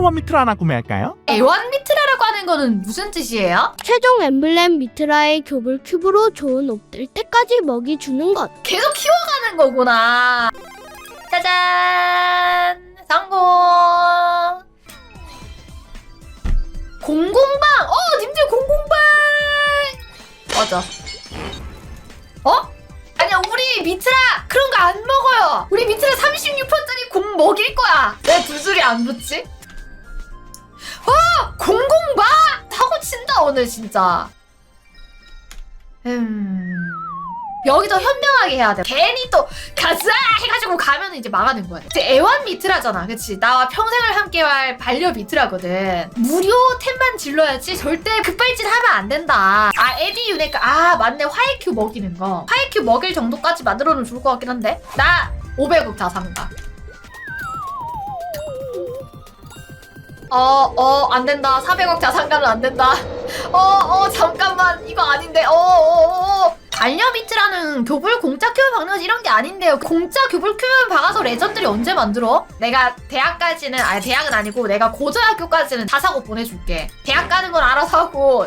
애원 미트를 하나 구매할까요? 애완 미트라라고 하는 거는 무슨 뜻이에요? 최종 엠블렘 미트라의 교불 큐브로 좋은 옵들 때까지 먹이 주는 것. 계속 키워가는 거구나. 짜잔! 성공! 공공방! 어, 님들 공공방! 맞아. 어? 아니야, 우리 미트라 그런 거 안 먹어요. 우리 미트라 36%짜리 공 먹일 거야. 왜 두 줄이 안 붙지? 와! 공공방! 사고 친다, 오늘 진짜. 음. 여기도 현명하게 해야 돼. 괜히 또 가자 해가지고 가면 이제 망하는 거야. 이제 애완 미트라잖아, 그치? 나와 평생을 함께할 반려 미트라거든. 무료 템만 질러야지 절대 급발진 하면 안 된다. 아 에디 유네가 아 맞네 화이큐 먹이는 거. 화이큐 먹일 정도까지 만들어놓으면 좋을 것 같긴 한데. 나 500억 자산가. 어, 어, 안 된다. 400억 자산가는 안 된다. 어, 어, 잠깐만. 이거 아닌데. 어, 어, 어. 반려 미트라는 교불 공짜 큐브 박는 거 이런 게 아닌데요. 공짜 교불 큐브 박아서 레전드를 언제 만들어? 내가 대학까지는, 아니, 대학은 아니고 내가 고등학교까지는 다 사고 보내줄게. 대학 가는 건 알아서 하고.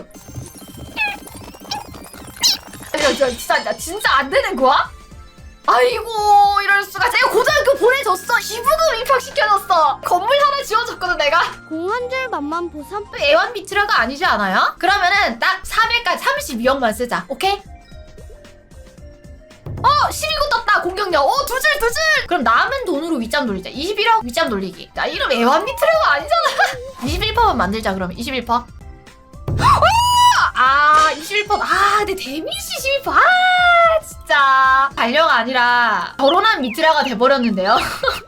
아니, 저 진짜, 나 진짜 안 되는 거야? 아이고, 이럴 수가. 제가 고등학교 보내줬어. 기부금 입학시켜줬어. 건물 지어줬거든, 내가. 공한줄 맛만 보삼. 또 애완 미트라가 아니지 않아요? 그러면은 딱 400까지 32억만 쓰자. 오케이? 어! 11고 떴다 공격력 어 두 줄 두 줄 그럼 남은 돈으로 윗잠 돌리자 21억 윗잠 돌리기 나 이름 애완 미트라가 아니잖아 21%만 만들자 그러면 21% 어! 아 21%아 근데 데미지 21%아 진짜 반려가 아니라 결혼한 미트라가 돼버렸는데요